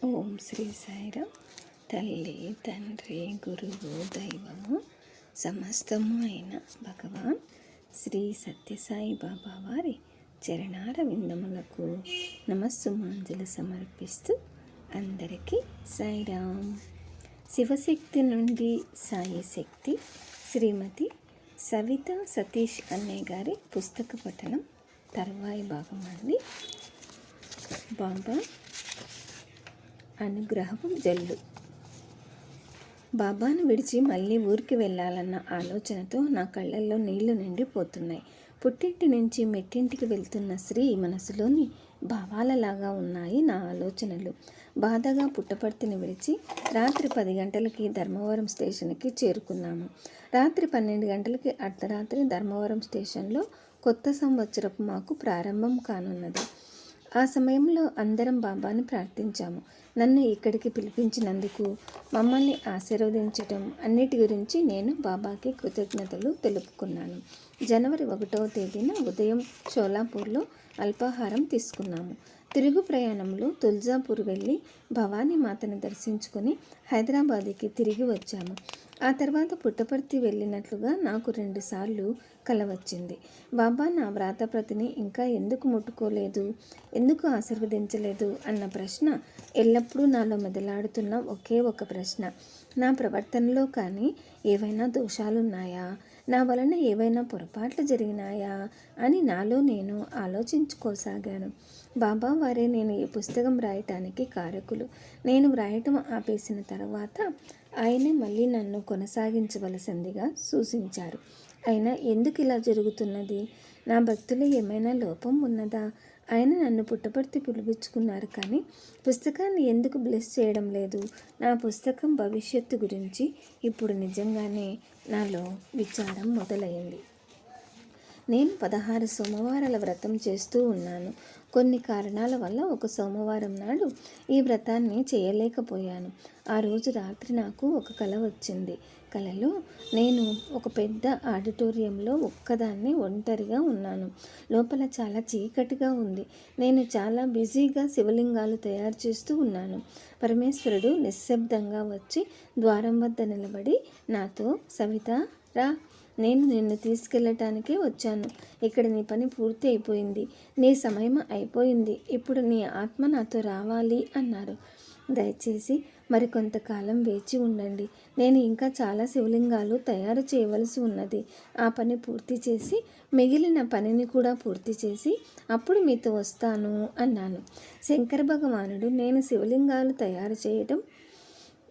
ఓం శ్రీ సాయిరామ్ తల్లి తండ్రి గురువు దైవము సమస్తము అయిన భగవాన్ శ్రీ సత్యసాయి బాబా వారి చరణార విందములకు నమస్సుమాంజలు సమర్పిస్తూ అందరికీ సాయిరామ్ శివశక్తి నుండి సాయి శక్తి శ్రీమతి సవిత సతీష్ అన్నయ్య గారి పుస్తక పఠనం తర్వాయి భాగం అండి. బాబా అనుగ్రహం జల్లు. బాబాను విడిచి మళ్ళీ ఊరికి వెళ్ళాలన్న ఆలోచనతో నా కళ్ళల్లో నీళ్ళు నిండిపోతున్నాయి. పుట్టింటి నుంచి మెట్టింటికి వెళ్తున్న స్త్రీ మనసులోని భావాలలాగా ఉన్నాయి నా ఆలోచనలు. బాధగా పుట్టపర్తిని విడిచి రాత్రి పది గంటలకి ధర్మవరం స్టేషన్కి చేరుకున్నాము రాత్రి పన్నెండు గంటలకి అర్ధరాత్రి ధర్మవరం స్టేషన్లో కొత్త సంవత్సరపు మాకు ప్రారంభం కానున్నది. ఆ సమయంలో అందరం బాబాని ప్రార్థించాము. నన్ను ఇక్కడికి పిలిపించినందుకు మమ్మల్ని ఆశీర్వదించటం అన్నిటి గురించి నేను బాబాకి కృతజ్ఞతలు తెలుపుకున్నాను. జనవరి ఒకటవ తేదీన ఉదయం షోలాపూర్లో అల్పాహారం తీసుకున్నాము. తిరుగు ప్రయాణంలో తుల్జాపూర్ వెళ్ళి భవానీ మాతను దర్శించుకొని హైదరాబాద్కి తిరిగి వచ్చాము. ఆ తర్వాత పుట్టపర్తి వెళ్ళినట్లుగా నాకు రెండుసార్లు కల వచ్చింది. బాబా నా వ్రాతప్రతిని ఇంకా ఎందుకు ముట్టుకోలేదు? ఎందుకు ఆశీర్వదించలేదు? అన్న ప్రశ్న ఎల్లప్పుడూ నాలో మెదలాడుతున్న ఒకే ఒక ప్రశ్న. నా ప్రవర్తనలో కానీ ఏవైనా దోషాలున్నాయా? నా వలన ఏవైనా పొరపాట్లు జరిగినాయా? అని నాలో నేను ఆలోచించుకోసాగాను. బాబా వారే నేను ఈ పుస్తకం రాయటానికి కారకులు. నేను వ్రాయటం ఆపేసిన తర్వాత ఆయనే మళ్ళీ నన్ను కొనసాగించవలసిందిగా సూచించారు. అయినా ఎందుకు ఇలా జరుగుతున్నది? నా భక్తులు ఏమైనా లోపం ఉన్నదా? ఆయన నన్ను పుట్టపర్తి పిలిపించుకున్నారు కానీ పుస్తకాన్ని ఎందుకు బ్లెస్ చేయడం లేదు? నా పుస్తకం భవిష్యత్తు గురించి ఇప్పుడు నిజంగానే నాలో విచారం మొదలైంది. నేను పదహారు సోమవారాల వ్రతం చేస్తూ ఉన్నాను. కొన్ని కారణాల వల్ల ఒక సోమవారం నాడు ఈ వ్రతాన్ని చేయలేకపోయాను. ఆ రోజు రాత్రి నాకు ఒక కల వచ్చింది. కలలో నేను ఒక పెద్ద ఆడిటోరియంలో ఒక్కదాన్ని ఒంటరిగా ఉన్నాను. లోపల చాలా చీకటిగా ఉంది. నేను చాలా బిజీగా శివలింగాలు తయారు చేస్తూ ఉన్నాను. పరమేశ్వరుడు నిశ్శబ్దంగా వచ్చి ద్వారం వద్ద నిలబడి నాతో సవిత రా నేను నిన్ను తీసుకెళ్ళటానికే వచ్చాను. ఇక్కడ నీ పని పూర్తి అయిపోయింది. నీ సమయం అయిపోయింది. ఇప్పుడు నీ ఆత్మ నాతో రావాలి అన్నారు. దయచేసి మరి కొంతకాలం వేచి ఉండండి. నేను ఇంకా చాలా శివలింగాలు తయారు చేయవలసి ఉన్నది. ఆ పని పూర్తి చేసి మిగిలిన పనిని కూడా పూర్తి చేసి అప్పుడు మీతో వస్తాను అన్నాను. శంకర భగవానుడు నేను శివలింగాలు తయారు చేయటం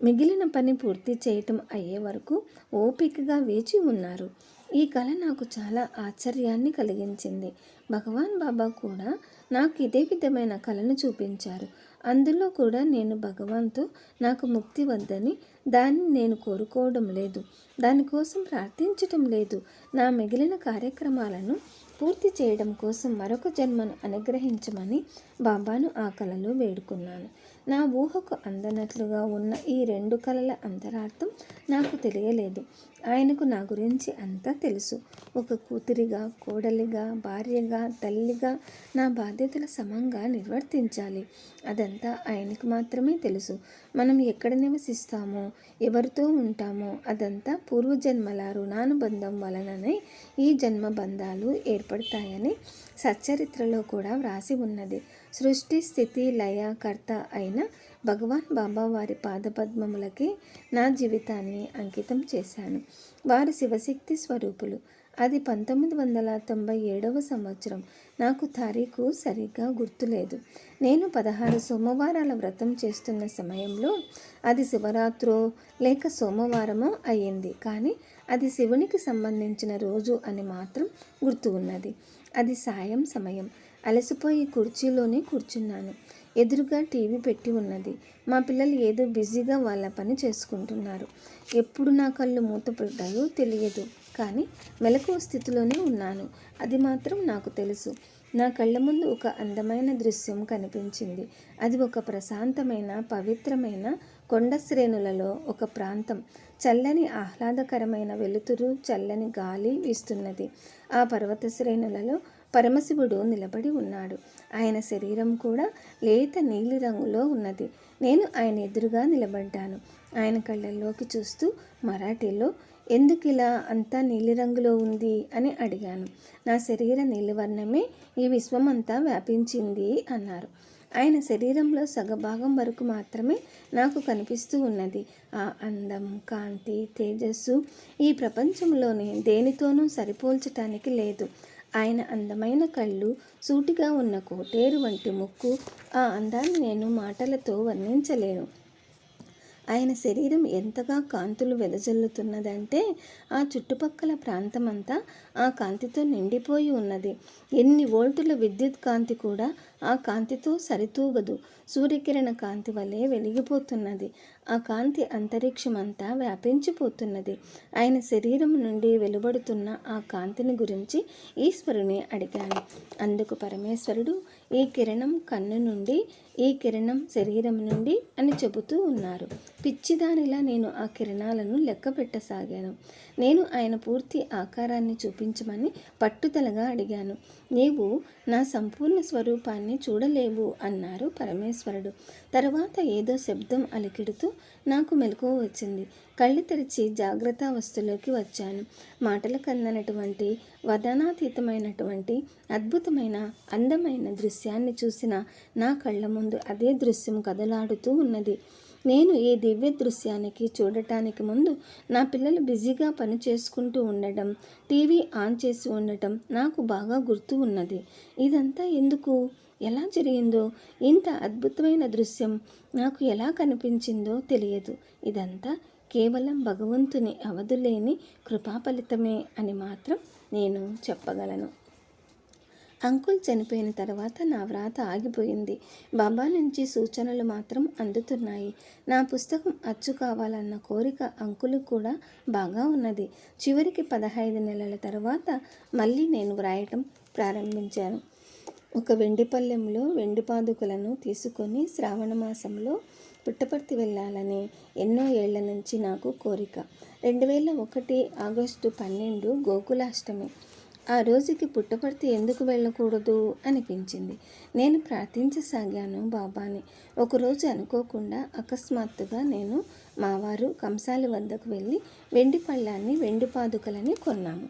మిగిలిన పని పూర్తి చేయటం అయ్యే వరకు ఓపికగా వేచి ఉన్నారు. ఈ కళ నాకు చాలా ఆశ్చర్యాన్ని కలిగించింది. భగవాన్ బాబా కూడా నాకు ఇదే విధమైన కళను చూపించారు. అందులో కూడా నేను భగవాన్తో నాకు ముక్తి వద్దని దాన్ని నేను కోరుకోవడం లేదు. దానికోసం ప్రార్థించటం లేదు. నా మిగిలిన కార్యక్రమాలను పూర్తి చేయడం కోసం మరొక జన్మను అనుగ్రహించమని బాబాను ఆ కళలో వేడుకున్నాను. నా ఊహకు అందనట్లుగా ఉన్న ఈ రెండు కళల అంతరార్థం నాకు తెలియలేదు. ఆయనకు నా గురించి అంతా తెలుసు. ఒక కూతురిగా కోడలిగా భార్యగా తల్లిగా నా బాధ్యతల సమంగా నిర్వర్తించాలి. అదంతా ఆయనకు మాత్రమే తెలుసు. మనం ఎక్కడ నివసిస్తామో ఎవరితో ఉంటామో అదంతా పూర్వజన్మల రుణానుబంధం వలననే ఈ జన్మ బంధాలు ఏర్పడతాయని సచ్చరిత్రలో కూడా వ్రాసి ఉన్నది. సృష్టి స్థితి లయకర్త అయిన భగవాన్ బాబా వారి పాదపద్మములకి నా జీవితాన్ని అంకితం చేశాను. వారు శివశక్తి స్వరూపులు. అది పంతొమ్మిది వందల తొంభై ఏడవ సంవత్సరం. నాకు తారీఖు సరిగ్గా గుర్తులేదు. నేను పదహారు సోమవారాల వ్రతం చేస్తున్న సమయంలో అది శివరాత్రో లేక సోమవారమో అయ్యింది. కానీ అది శివునికి సంబంధించిన రోజు అని మాత్రం గుర్తు ఉన్నది. అది సాయం సమయం. అలసిపోయి కుర్చీలోనే కూర్చున్నాను. ఎదురుగా టీవీ పెట్టి ఉన్నది. మా పిల్లలు ఏదో బిజీగా వాళ్ళ పని చేసుకుంటున్నారు. ఎప్పుడు నా కళ్ళు మూతపడ్డాయో తెలియదు. కానీ మెలకువ స్థితిలోనే ఉన్నాను. అది మాత్రం నాకు తెలుసు. నా కళ్ళ ముందు ఒక అందమైన దృశ్యం కనిపించింది. అది ఒక ప్రశాంతమైన పవిత్రమైన కొండ శ్రేణులలో ఒక ప్రాంతం. చల్లని ఆహ్లాదకరమైన వెలుతురు చల్లని గాలి వీస్తున్నది. ఆ పర్వత శ్రేణులలో పరమశివుడు నిలబడి ఉన్నాడు. ఆయన శరీరం కూడా లేత నీలి రంగులో ఉన్నది. నేను ఆయన ఎదురుగా నిలబడ్డాను. ఆయన కళ్ళల్లోకి చూస్తూ మరాఠీలో ఎందుకు ఇలా అంతా నీలిరంగులో ఉంది? అని అడిగాను. నా శరీర నీలివర్ణమే ఈ విశ్వమంతా వ్యాపించింది అన్నారు. ఆయన శరీరంలో సగభాగం వరకు మాత్రమే నాకు కనిపిస్తూ ఉన్నది. ఆ అందం కాంతి తేజస్సు ఈ ప్రపంచంలోనే దేనితోనూ సరిపోల్చటానికి లేదు. ఆయన అందమైన కళ్ళు సూటిగా ఉన్న కోటేరు వంటి ముక్కు ఆ అందాన్ని నేను మాటలతో వర్ణించలేను. ఆయన శరీరం ఎంతగా కాంతులు వెదజల్లుతున్నదంటే ఆ చుట్టుపక్కల ప్రాంతమంతా ఆ కాంతితో నిండిపోయి ఉన్నది. ఎన్ని వోల్టుల విద్యుత్ కాంతి కూడా ఆ కాంతితో సరితూగదు. సూర్యకిరణ కాంతి వలె వెలిగిపోతున్నది. ఆ కాంతి అంతరిక్షమంతా వ్యాపించిపోతున్నది. ఆయన శరీరం నుండి వెలువడుతున్న ఆ కాంతిని గురించి ఈశ్వరుని అడిగాను. అందుకు పరమేశ్వరుడు ఈ కిరణం కన్ను నుండి ఈ కిరణం శరీరం నుండి అని చెబుతూ ఉన్నారు. పిచ్చిదానిలా నేను ఆ కిరణాలను లెక్క పెట్టసాగాను నేను ఆయన పూర్తి ఆకారాన్ని చూపించమని పట్టుదలగా అడిగాను. నీవు నా సంపూర్ణ స్వరూపాన్ని చూడలేవు అన్నారు పరమేశ్వరుడు. తర్వాత ఏదో శబ్దం అలికిడుతూ నాకు మెలకువ వచ్చింది. కళ్ళు తెరిచి జాగ్రత్త అవస్థలోకి వచ్చాను. మాటలకు అందనటువంటి వదనాతీతమైనటువంటి అద్భుతమైన అందమైన దృశ్యాన్ని చూసిన నా కళ్ళ ముందు అదే దృశ్యం కదలాడుతూ ఉన్నది. నేను ఈ దివ్య దృశ్యానికి చూడటానికి ముందు నా పిల్లలు బిజీగా పని చేసుకుంటూ ఉండటం టీవీ ఆన్ చేసి ఉండటం నాకు బాగా గుర్తు ఉన్నది. ఇదంతా ఎందుకు? ఎలా జరిగిందో? ఇంత అద్భుతమైన దృశ్యం నాకు ఎలా కనిపించిందో తెలియదు. ఇదంతా కేవలం భగవంతుని అవధులేని కృపా ఫలితమే అని మాత్రం నేను చెప్పగలను. అంకుల్ చనిపోయిన తర్వాత నా వ్రాత ఆగిపోయింది. బాబా నుంచి సూచనలు మాత్రం అందుతున్నాయి. నా పుస్తకం అచ్చు కావాలన్న కోరిక అంకులు కూడా బాగా ఉన్నది. చివరికి పదహైదు నెలల తర్వాత మళ్ళీ నేను వ్రాయటం ప్రారంభించాను. ఒక వెండి పళ్ళెంలో వెండి పాదుకలను తీసుకొని శ్రావణ మాసంలో పుట్టపర్తి వెళ్ళాలని ఎన్నో ఏళ్ళ నుంచి నాకు కోరిక. రెండు వేల ఒకటి ఆగస్టు పన్నెండు గోకులాష్టమి. ఆ రోజుకి పుట్టపర్తి ఎందుకు వెళ్ళకూడదు? అనిపించింది. నేను ప్రార్థించసాగాను బాబాని. ఒకరోజు అనుకోకుండా అకస్మాత్తుగా నేను మావారు కంసాలి వద్దకు వెళ్ళి వెండి పళ్ళాన్ని వెండి పాదుకలని కొన్నాము.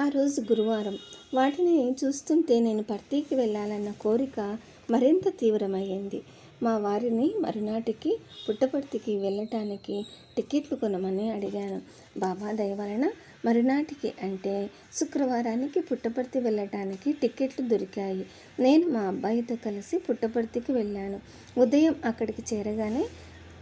ఆ రోజు గురువారం. వాటిని చూస్తుంటే నేను పర్తీకి వెళ్ళాలన్న కోరిక మరింత తీవ్రమయ్యింది. మా వారిని మరునాటికి పుట్టపర్తికి వెళ్ళటానికి టికెట్లు కొనమని అడిగాను. బాబా దయవలన మరునాటికి అంటే శుక్రవారానికి పుట్టపర్తి వెళ్ళటానికి టికెట్లు దొరికాయి. నేను మా అబ్బాయితో కలిసి పుట్టపర్తికి వెళ్ళాను. ఉదయం అక్కడికి చేరగానే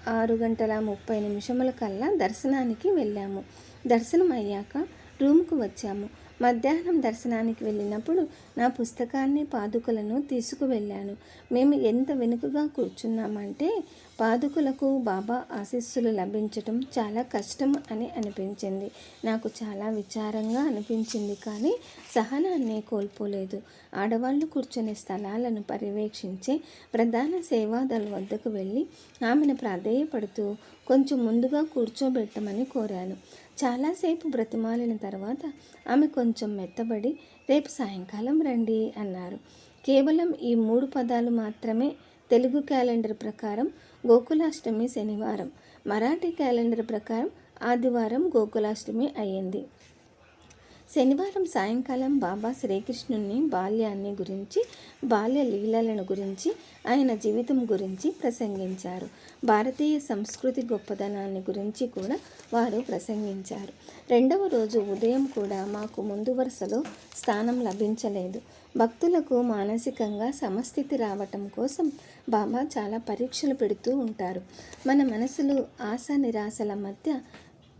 ఆరు గంటల ముప్పై నిమిషముల కల్లా దర్శనానికి వెళ్ళాము. దర్శనం అయ్యాక రూమ్కు వచ్చాము. మధ్యాహ్నం దర్శనానికి వెళ్ళినప్పుడు నా పుస్తకాన్ని పాదుకలను తీసుకువెళ్ళాను. మేము ఎంత వెనుకగా కూర్చున్నామంటే పాదుకులకు బాబా ఆశీస్సులు లభించటం చాలా కష్టం అని అనిపించింది. నాకు చాలా విచారంగా అనిపించింది కానీ సహనాన్ని కోల్పోలేదు. ఆడవాళ్ళు కూర్చునే స్థలాలను పర్యవేక్షించే ప్రధాన సేవాదళ వద్దకు వెళ్ళి ఆమెను ప్రాధేయపడుతూ కొంచెం ముందుగా కూర్చోబెట్టమని కోరాను. చాలాసేపు బ్రతిమాలిన తర్వాత ఆమె కొంచెం మెత్తబడి రేపు సాయంకాలం రండి అన్నారు. కేవలం ఈ మూడు పదాలు మాత్రమే తెలుగు క్యాలెండర్ ప్రకారం గోకులాష్టమి శనివారం మరాఠీ క్యాలెండర్ ప్రకారం ఆదివారం గోకులాష్టమి అయ్యింది. శనివారం సాయంకాలం బాబా శ్రీకృష్ణుని బాల్యాన్ని గురించి బాల్య లీలలను గురించి ఆయన జీవితం గురించి ప్రసంగించారు. భారతీయ సంస్కృతి గొప్పదనాన్ని గురించి కూడా వారు ప్రసంగించారు. రెండవ రోజు ఉదయం కూడా మాకు ముందు వరుసలో స్థానం లభించలేదు. భక్తులకు మానసికంగా సమస్థితి రావటం కోసం బాబా చాలా పరీక్షలు పెడుతూ ఉంటారు. మన మనసులు ఆశ నిరాశల మధ్య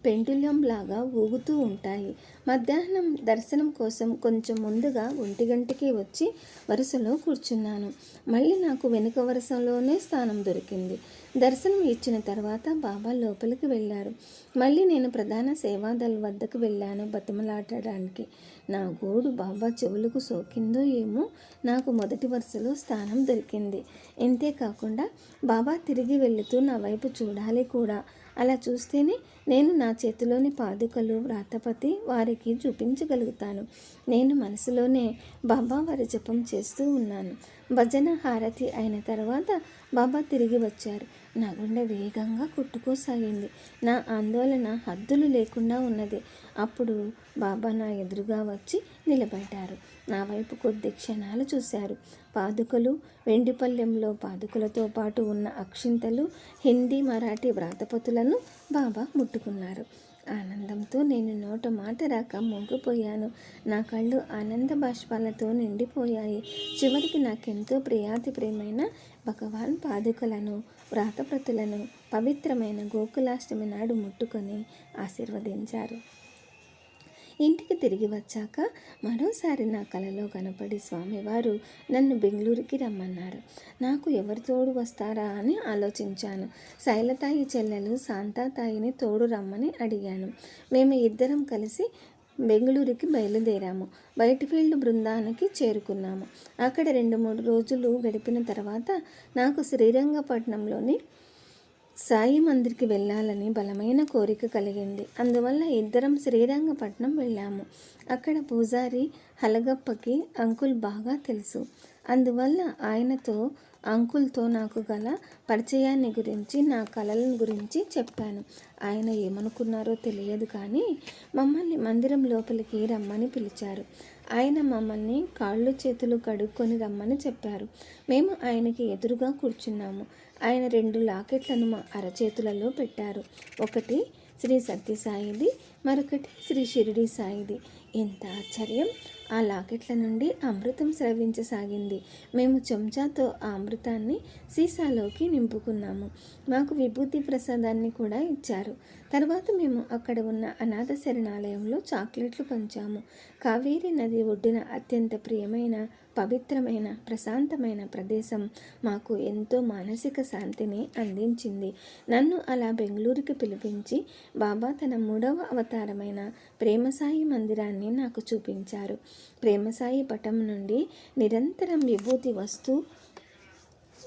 పెండులం లాగా ఊగుతూ ఉంటాయి. మధ్యాహ్నం దర్శనం కోసం కొంచెం ముందుగా ఒంటి గంటకి వచ్చి వరుసలో కూర్చున్నాను. మళ్ళీ నాకు వెనుక వరుసలోనే స్థానం దొరికింది. దర్శనం ఇచ్చిన తర్వాత బాబా లోపలికి వెళ్ళారు. మళ్ళీ నేను ప్రధాన సేవాదళ వద్దకు వెళ్ళాను బతిమలాడడానికి నా గోడు బాబా చెవులకు సోకిందో ఏమో నాకు మొదటి వరుసలో స్థానం దొరికింది. ఇంతే కాకుండా బాబా తిరిగి వెళుతూ నా వైపు చూడాలి కూడా. అలా చూస్తేనే నేను నా చేతిలోని పాదుకలు వ్రాతపతి వారికి చూపించగలుగుతాను. నేను మనసులోనే బాబా వారి జపం చేస్తూ ఉన్నాను. భజన హారతి అయిన తర్వాత బాబా తిరిగి వచ్చారు. నా గుండె వేగంగా కొట్టుకోసాగింది. నా ఆందోళన హద్దులు లేకుండా ఉన్నది. అప్పుడు బాబా నా ఎదురుగా వచ్చి నిలబడ్డారు. నా వైపు కొద్ది క్షణాలు చూశారు. పాదుకలు వెండిపల్లెంలో పాదుకలతో పాటు ఉన్న అక్షింతలు హిందీ మరాఠీ వ్రాతపతులను బాబా ముట్టుకున్నారు. ఆనందంతో నేను నోట మాట రాక మోగిపోయాను. నా కళ్ళు ఆనంద బాష్పాలతో నిండిపోయాయి. చివరికి నాకెంతో ప్రియాతి ప్రేమైన భగవాన్ పాదుకలను వ్రాతప్రతులను పవిత్రమైన గోకులాష్టమి నాడు ముట్టుకొని ఆశీర్వదించారు. ఇంటికి తిరిగి వచ్చాక మరోసారి నా కలలో కనపడి స్వామివారు నన్ను బెంగళూరుకి రమ్మన్నారు. నాకు ఎవరు తోడు వస్తారా అని ఆలోచించాను. శైలతాయి చెల్లెలు శాంతాతాయిని తోడు రమ్మని అడిగాను. మేము ఇద్దరం కలిసి బెంగళూరుకి బయలుదేరాము. బయటఫీల్డ్ బృందానికి చేరుకున్నాము. అక్కడ రెండు మూడు రోజులు గడిపిన తర్వాత నాకు శ్రీరంగపట్నంలోని సాయి మందిర్కి వెళ్ళాలని బలమైన కోరిక కలిగింది. అందువల్ల ఇద్దరం శ్రీరంగపట్నం వెళ్ళాము. అక్కడ పూజారి హలగప్పకి అంకుల్ బాగా తెలుసు. అందువల్ల ఆయనతో అంకుల్తో నాకు గల పరిచయాన్ని గురించి నా కళల గురించి చెప్పాను. ఆయన ఏమనుకున్నారో తెలియదు కానీ మమ్మల్ని మందిరం లోపలికి రమ్మని పిలిచారు. ఆయన మమ్మల్ని కాళ్ళు చేతులు కడుక్కొని రమ్మని చెప్పారు. మేము ఆయనకి ఎదురుగా కూర్చున్నాము. ఆయన రెండు లాకెట్లను మా అరచేతులలో పెట్టారు. ఒకటి శ్రీ సత్యసాయిది మరొకటి శ్రీ షిరిడి సాయిది. ఎంత ఆశ్చర్యం! ఆ లాకెట్ల నుండి అమృతం స్రవించసాగింది. మేము చెంచాతో ఆ అమృతాన్ని సీసాలోకి నింపుకున్నాము. మాకు విభూతి ప్రసాదాన్ని కూడా ఇచ్చారు. తర్వాత మేము అక్కడ ఉన్న అనాథ శరణాలయంలో చాక్లెట్లు పంచాము. కావేరీ నది ఒడ్డున అత్యంత ప్రియమైన పవిత్రమైన ప్రశాంతమైన ప్రదేశం మాకు ఎంతో మానసిక శాంతిని అందించింది. నన్ను అలా బెంగళూరుకి పిలిపించి బాబా తన మూడవ అవతారమైన ప్రేమసాయి మందిరాన్ని నాకు చూపించారు. ప్రేమసాయి పటం నుండి నిరంతరం విభూతి వస్తూ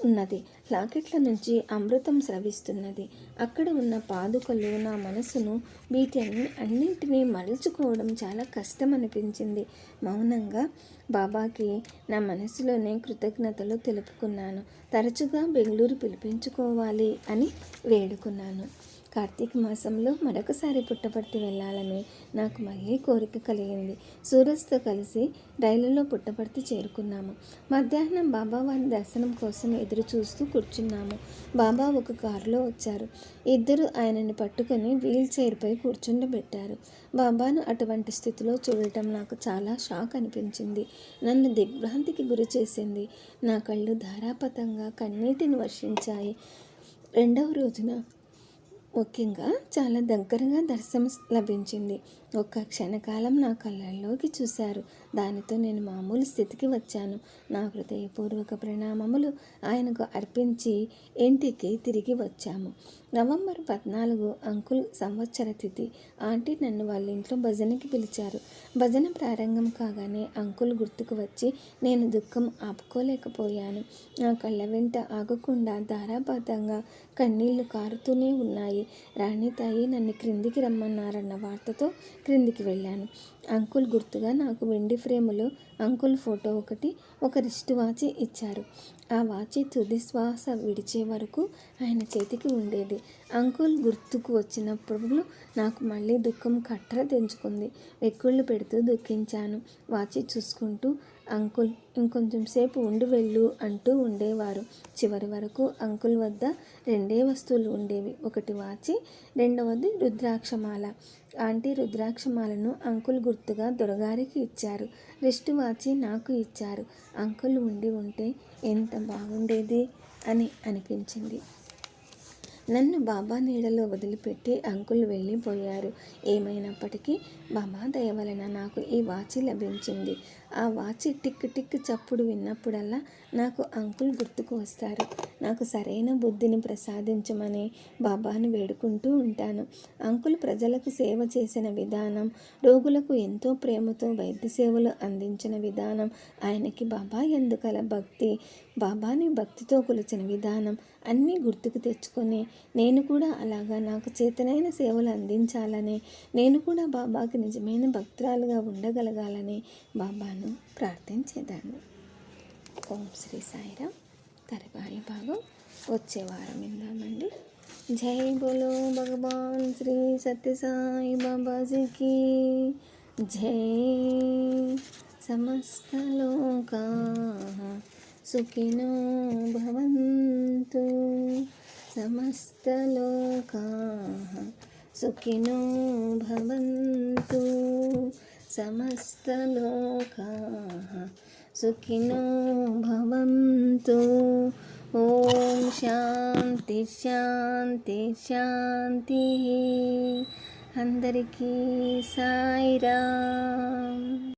ఉన్నది. లాకెట్ల నుంచి అమృతం స్రవిస్తున్నది. అక్కడ ఉన్న పాదుకలు నా మనసును వీటిని అన్నింటినీ మలుచుకోవడం చాలా కష్టం అనిపించింది మౌనంగా బాబాకి నా మనసులోనే కృతజ్ఞతలు తెలుపుకున్నాను. తరచుగా బెంగళూరు పిలిపించుకోవాలి అని వేడుకున్నాను. కార్తీక మాసంలో మరొకసారి పుట్టపర్తి వెళ్ళాలని నాకు మళ్ళీ కోరిక కలిగింది. సూరజ్తో కలిసి రైలులో పుట్టపర్తి చేరుకున్నాము. మధ్యాహ్నం బాబావారి దర్శనం కోసం ఎదురు చూస్తూ కూర్చున్నాము. బాబా ఒక కారులో వచ్చారు. ఇద్దరు ఆయనని పట్టుకొని వీల్ చైర్పై కూర్చుండబెట్టారు. బాబాను అటువంటి స్థితిలో చూడటం నాకు చాలా షాక్ అనిపించింది. నన్ను దిగ్భ్రాంతికి గురి చేసింది. నా కళ్ళు ధారాపతంగా కన్నీటిని వర్షించాయి. రెండవ రోజున ముఖ్యంగా చాలా దగ్గరగా దర్శనం లభించింది. ఒక్క క్షణకాలం నా కళ్ళల్లోకి చూశారు. దానితో నేను మామూలు స్థితికి వచ్చాను. నా హృదయపూర్వక ప్రణామములు ఆయనకు అర్పించి ఇంటికి తిరిగి వచ్చాము. నవంబర్ పద్నాలుగు అంకుల్ సంవత్సర తిథి. ఆంటీ నన్ను వాళ్ళ ఇంట్లో భజనకి పిలిచారు. భజన ప్రారంభం కాగానే అంకుల్ గుర్తుకు వచ్చి నేను దుఃఖం ఆపుకోలేకపోయాను. నా కళ్ళ వెంట ఆగకుండా ధారాపాతంగా కన్నీళ్ళు కారుతూనే ఉన్నాయి. రాణితాయి నన్ను క్రిందికి రమ్మన్నారన్న వార్తతో క్రిందికి వెళ్ళాను. అంకుల్ గుర్తుగా నాకు వెండి ఫ్రేములో అంకుల్ ఫోటో ఒకటి ఒక రిస్ట్ వాచి ఇచ్చారు. ఆ వాచి తుది శ్వాస విడిచే వరకు ఆయన చేతికి ఉండేది. అంకుల్ గుర్తుకు వచ్చినప్పుడు నాకు మళ్ళీ దుఃఖం కట్టర తెంచుకుంది. వెక్కుళ్ళు పెడుతూ దుఃఖించాను. వాచి చూసుకుంటూ అంకుల్ ఇంకొంచెం సేపు ఉండి వెళ్ళు అంటూ ఉండేవారు. చివరి వరకు అంకుల్ వద్ద రెండే వస్తువులు ఉండేవి. ఒకటి వాచి రెండవది రుద్రాక్షమాల. ఆంటీ రుద్రాక్షమాలను అంకుల్ గుర్తుగా దొరగారికి ఇచ్చారు. రిస్ట్ వాచి నాకు ఇచ్చారు. అంకుల్ ఉండి ఉంటే ఎంత బాగుండేది అని అనిపించింది. నన్ను బాబా నీడలో వదిలిపెట్టి అంకుల్ వెళ్ళిపోయారు. ఏమైనప్పటికీ బాబా దయ వలన నాకు ఈ వాచి లభించింది. ఆ వాచి టిక్ టిక్ చప్పుడు విన్నప్పుడల్లా నాకు అంకుల్ గుర్తుకు వస్తారు. నాకు సరైన బుద్ధిని ప్రసాదించమని బాబాను వేడుకుంటూ ఉంటాను. అంకుల్ ప్రజలకు సేవ చేసిన విధానం రోగులకు ఎంతో ప్రేమతో వైద్య సేవలు అందించిన విధానం ఆయనకి బాబా ఎందుకల భక్తి బాబాని భక్తితో కొలిచిన విధానం అన్నీ గుర్తుకు తెచ్చుకొని నేను కూడా అలాగా నాకు చేతనైన సేవలు అందించాలని నేను కూడా బాబాకి నిజమైన భక్తురాలుగా ఉండగలగాలని బాబాను ప్రార్థించేదాన్ని ఓం శ్రీ సాయిరామ్. తర్వాయి భాగం వచ్చే వారం విందామండి. జై బోలో భగవాన్ శ్రీ సత్యసాయి బాబాజీకి. జై సమస్తలోకా సుఖినో భవంతు. समस्तलोकाः सुखिनो भवन्तु। समस्तलोकाः सुखिनो भवन्तु। ॐ శాంతి శాంతి శాంతి అందరికీ సాయిరామ్।